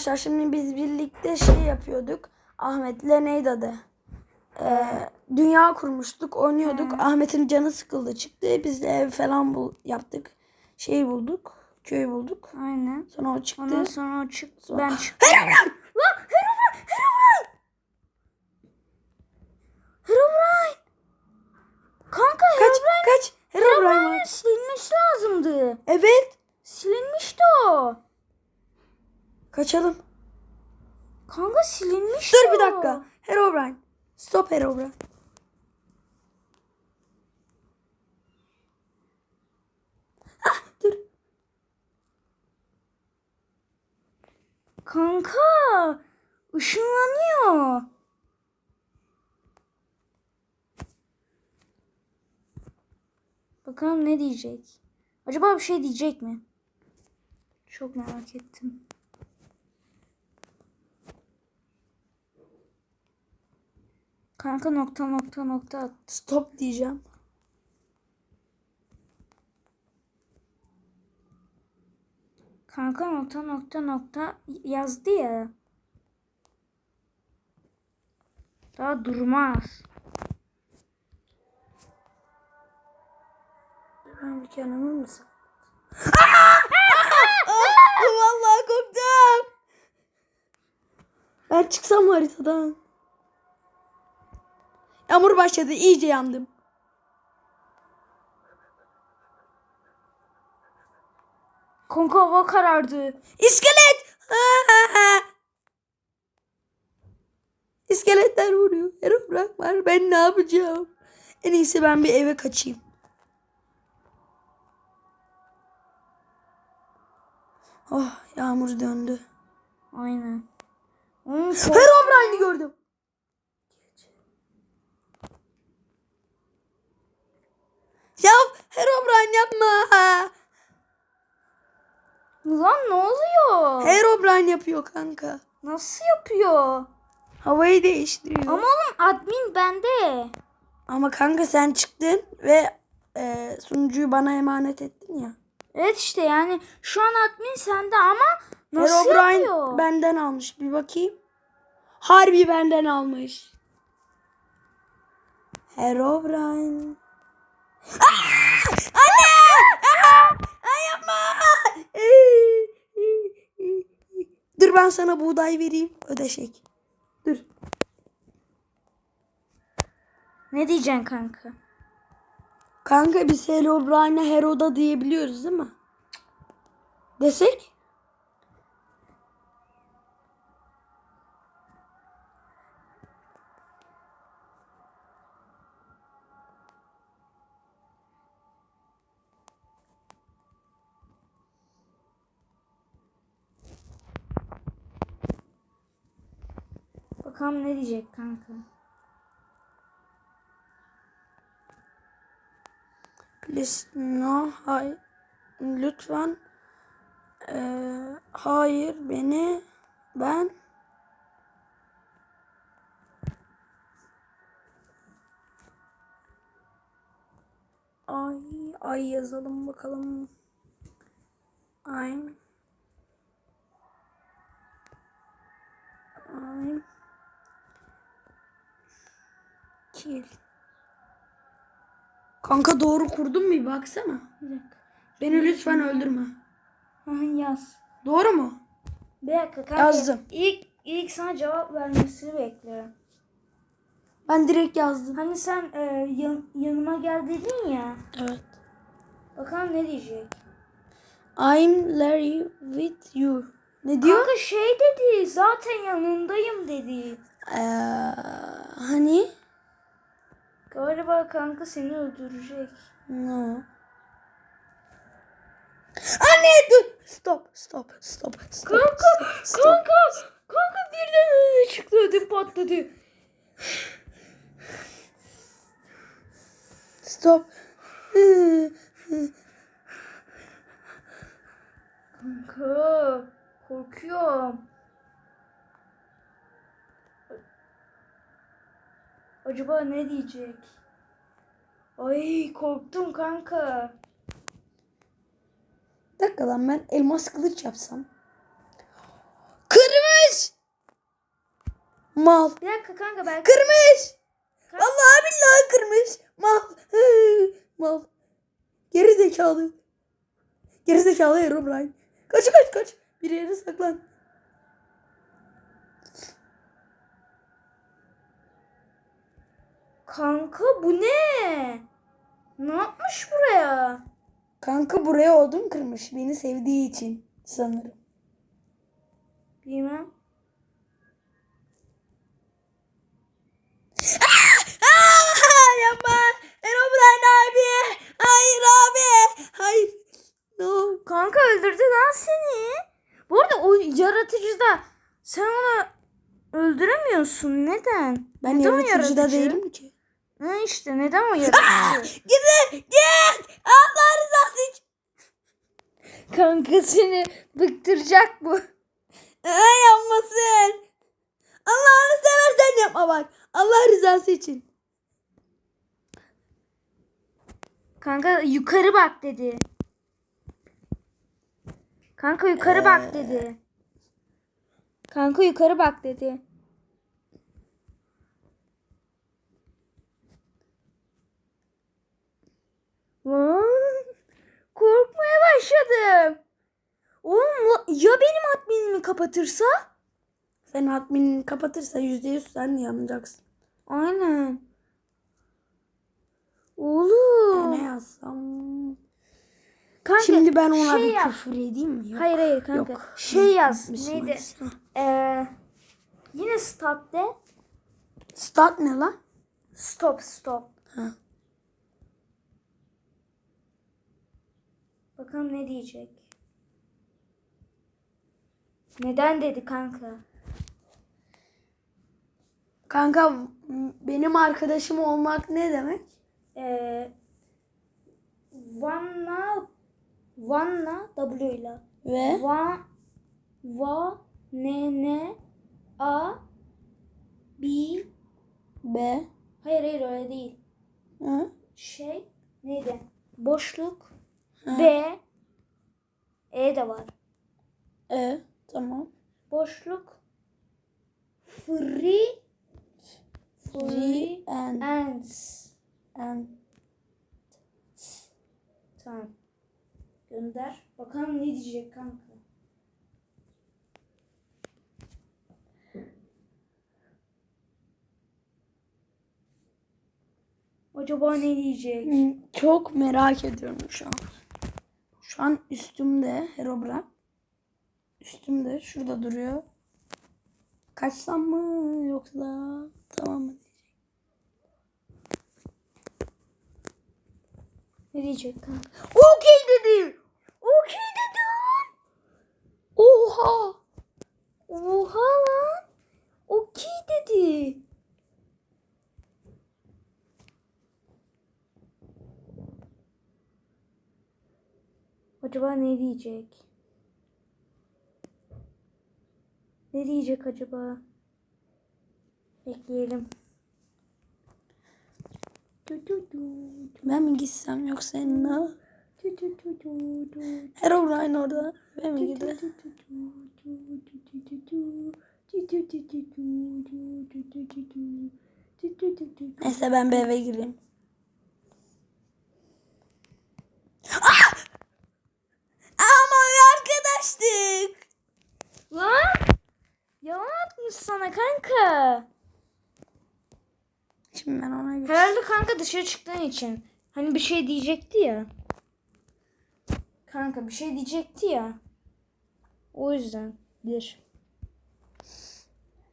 Arkadaşlar şimdi biz birlikte şey yapıyorduk. Ahmet'le neydi adı? Ee, dünya kurmuştuk, oynuyorduk. Ahmet'in canı sıkıldı çıktı. Biz de ev falan bul yaptık. Şey bulduk. Köy bulduk. Aynen. Sonra o çıktı. Ondan sonra o çıktı. Ben çıktım. Herobrine! Lan Herobrine! Herobrine! Herobrine! Kanka Kaç Herobrine. kaç. Herobrine. Herobrine'in silinmesi lazımdı. Evet. Silinmişti o. Kaçalım. Kanka silinmişti Dur bir o. dakika. Herobrine. Stop Herobrine. Ah dur. Kanka ışınlanıyor. Bakalım ne diyecek. Acaba bir şey diyecek mi? Çok merak ettim. Kanka nokta nokta nokta at. Stop diyeceğim. Kanka nokta nokta nokta yazdı ya. Daha durmaz. Ben bir mısın? Ah! Vallahi korktum. Ben çıksam mı haritadan? Yağmur başladı. iyice yandım. Kanka hava karardı. İskelet! İskeletler vuruyor. Herobrine var. Ben ne yapacağım? En iyisi ben bir eve kaçayım. Oh yağmur döndü. Aynen. Kork- Herobrine'i gördüm. Ya Herobrine yapma. Lan ne oluyor? Herobrine yapıyor kanka. Nasıl yapıyor? Havayı değiştiriyor. Ama oğlum admin bende. Ama kanka sen çıktın ve e, sunucuyu bana emanet ettin ya. Evet işte yani şu an admin sende ama nasıl Herobrine yapıyor? benden almış. Bir bakayım. Harbi benden almış. Herobrine. Dur ben sana buğday vereyim. Ödeşek. Dur. Ne diyeceksin kanka? Kanka biz Herobrine'e Heroda diyebiliyoruz değil mi? Desek? Bakalım ne diyecek kanka? Please no. Hay lütfen. Ee, hayır beni ben Ay ay yazalım bakalım. I'm I'm kill. Kanka doğru kurdun mu bir baksana. Bir dakika. Beni lütfen öldürme. Yaz. Doğru mu? Bir dakika kanka. Yazdım. İlk, ilk sana cevap vermesini bekliyorum. Ben direkt yazdım. Hani sen e, yan- yanıma gel dedin ya. Evet. Bakalım ne diyecek? I'm Larry with you. Ne diyor? Kanka şey dedi. Zaten yanındayım dedi. Ee, hani? Galiba kanka seni öldürecek. No. Anne dur. Stop, stop, stop, stop. Kanka, stop. kanka, kanka birden öyle çıktı ödüm patladı. Stop. Kanka, korkuyorum. Acaba ne diyecek? Ay korktum kanka. Bir dakika lan ben elmas kılıç yapsam. Kır Mal. Bir dakika kanka belki. Kırmış. Kanka- Vallahi billahi kırmış. Mal. Mal. Geri zekalı. Geri zekalı Herobrine. Kaç kaç kaç. Bir yere saklan. Kanka bu ne? Ne yapmış buraya? Kanka buraya odun kırmış. Beni sevdiği için sanırım. Bilmem. Aa, yapma. Herobrine abi. Hayır abi. Hayır. No. Kanka öldürdü lan seni. Bu arada o yaratıcıda sen onu öldüremiyorsun. Neden? Ben neden yaratıcıda yaratıcı? değilim ki. Ha işte neden o yaratıcı? Git git. Allah rızası için. Kanka seni bıktıracak bu. Ay yapmasın. Allah'ını seversen yapma bak. Allah rızası için. Kanka yukarı bak dedi. Kanka yukarı bak dedi. Kanka yukarı bak dedi. Lan, korkmaya başladım. Oğlum ya benim adminimi kapatırsa? Sen adminini kapatırsa yüzde yüz sen yanacaksın. Aynen. Oğlum. ne yazsam? Kanka, Şimdi ben ona şey bir yap. küfür edeyim mi? Yok. Hayır hayır kanka. Yok. Şey yaz. Müslüman Neydi? Ee, yine stop de. Start ne lan? Stop stop. Ha. Bakalım ne diyecek. Neden dedi kanka? Kanka benim arkadaşım olmak ne demek? Ee, Vanna Vanna W ile. Ve Va Va ne ne A B B Hayır hayır öyle değil. Hı? Şey neydi? Boşluk B E de var. E tamam. Boşluk Free Free and Ends. and Tamam. Gönder. Bakalım ne diyecek kanka. Acaba ne diyecek? Çok merak ediyorum şu an. Şu an üstümde Herobrine. Üstümde şurada duruyor. Kaçsam mı yoksa tamam mı? Ne diyecek kanka? Okey dedi. Okey dedi lan. Oha. Oha lan. Okey dedi. Acaba ne diyecek? Ne diyecek acaba? Bekleyelim. Ben mi gitsem yoksa du du. Herobrine orada. Ben mi gideyim? Neyse ben bir eve gireyim. Ah! Ama arkadaştık. Lan! Yalan atmış sana kanka. Şimdi ben ona göre. Herhalde kanka dışarı çıktığın için. Hani bir şey diyecekti ya. Kanka bir şey diyecekti ya. O yüzden. Bir.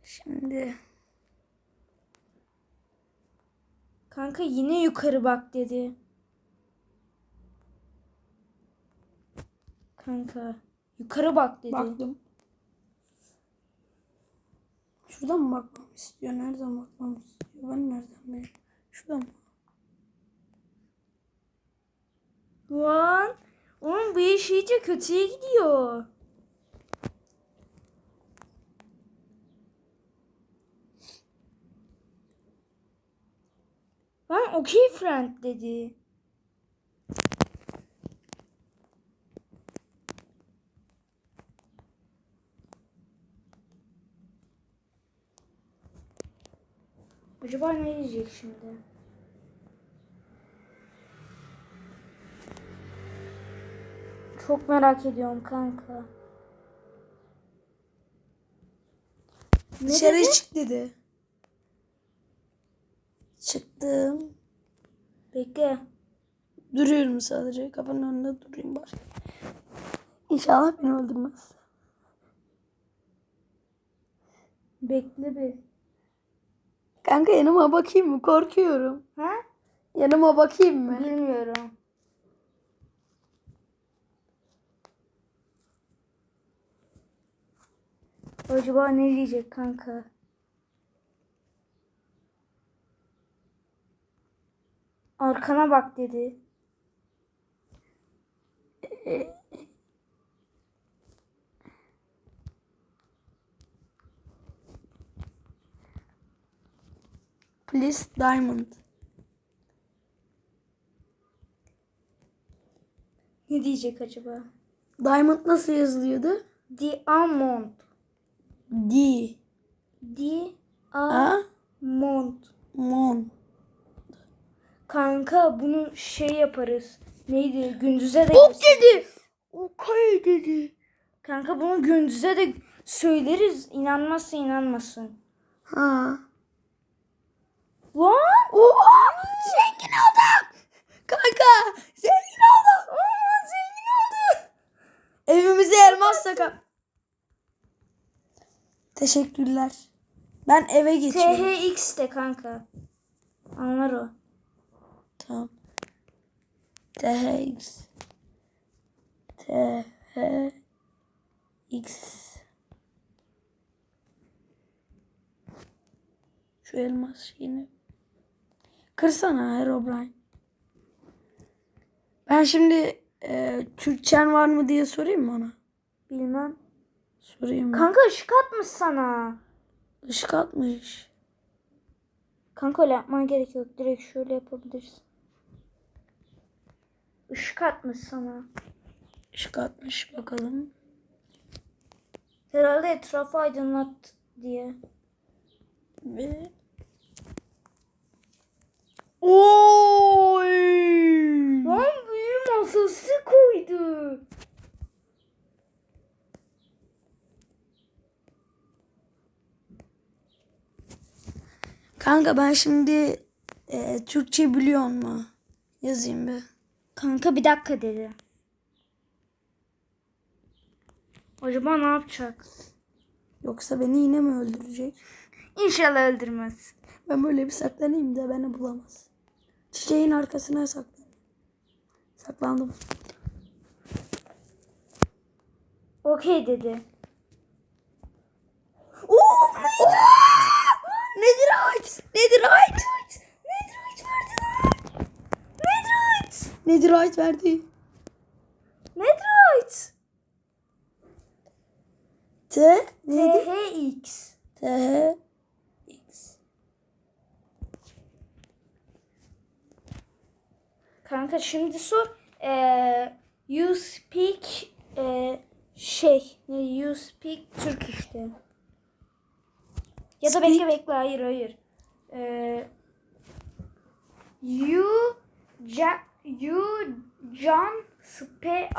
Şimdi Kanka yine yukarı bak dedi. Kanka yukarı bak dedi. baktım. Şuradan mı bakmamı istiyor? Nereden bakmamı istiyor? Ben nereden bileyim? Şuradan mı? Lan oğlum bu iş iyice kötüye gidiyor. Lan okey friend dedi. Acaba ne diyecek şimdi? Çok merak ediyorum kanka. Ne Dışarı dedi? çık dedi. Çıktım. Bekle. Duruyorum sadece. Kapının önünde durayım bari. İnşallah beni öldürmez. Bekle bir. Kanka yanıma bakayım mı? Korkuyorum. Ha? Yanıma bakayım mı? Bilmiyorum. Acaba ne diyecek kanka? Arkana bak dedi. E, List Diamond. Ne diyecek acaba? Diamond nasıl yazılıyordu? Diamond. Di. Di. A. Mont. Mont. Kanka bunu şey yaparız. Neydi? Gündüze de... Bok dedi. Okay dedi. Kanka bunu gündüze de söyleriz. İnanmazsa inanmasın. Ha. Lan! Oha! Zengin oldum! Kanka! Zengin oldum! Aa, zengin oldum! Evimize elmas saka. Teşekkürler. Ben eve geçiyorum. THX de kanka. Anlar o. Tamam. THX. THX. Şu elmas şeyini Kırsana Herobrine. Ben şimdi e, Türkçen var mı diye sorayım mı ona? Bilmem. Sorayım mı? Kanka ışık atmış sana. Işık atmış. Kanka öyle yapman gerek yok. Direkt şöyle yapabilirsin. Işık atmış sana. Işık atmış bakalım. Herhalde etrafı aydınlat diye. Ve Oy! Lan büyü masası koydu. Kanka ben şimdi e, Türkçe biliyor mu? Yazayım bir. Kanka bir dakika dedi. Acaba ne yapacak? Yoksa beni yine mi öldürecek? İnşallah öldürmez. Ben böyle bir saklanayım da beni bulamaz. Çiçeğin arkasına saklan. Saklandım. Okey dedi. Oo! Netherite! Netherite! Netherite verdi lan! Netherite! Netherite verdi. Kanka şimdi sor. Ee, you speak e, şey. Ne, you speak Türk işte. Ya da Speak. bekle bekle hayır hayır. Ee, you ja, you can speak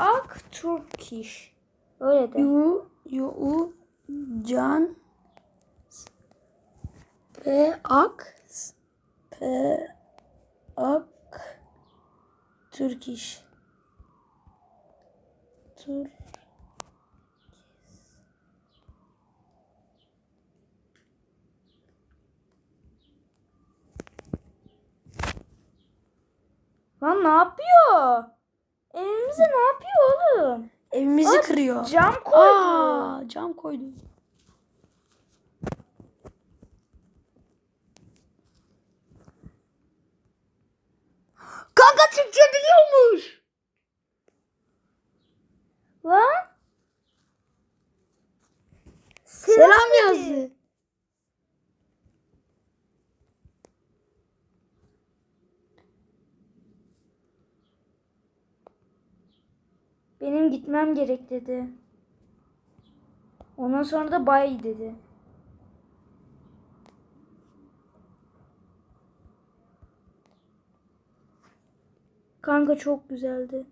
Turkish. Öyle de. You, you can speak, speak Türk iş. Türk. Lan ne yapıyor? Evimize ne yapıyor oğlum? Evimizi Aa, kırıyor. Cam koydu. Aa, cam koydu. Kanka Türkçe biliyormuş. Lan. Selam, Selam yazdı. Benim gitmem gerek dedi. Ondan sonra da bay dedi. Kanka çok güzeldi.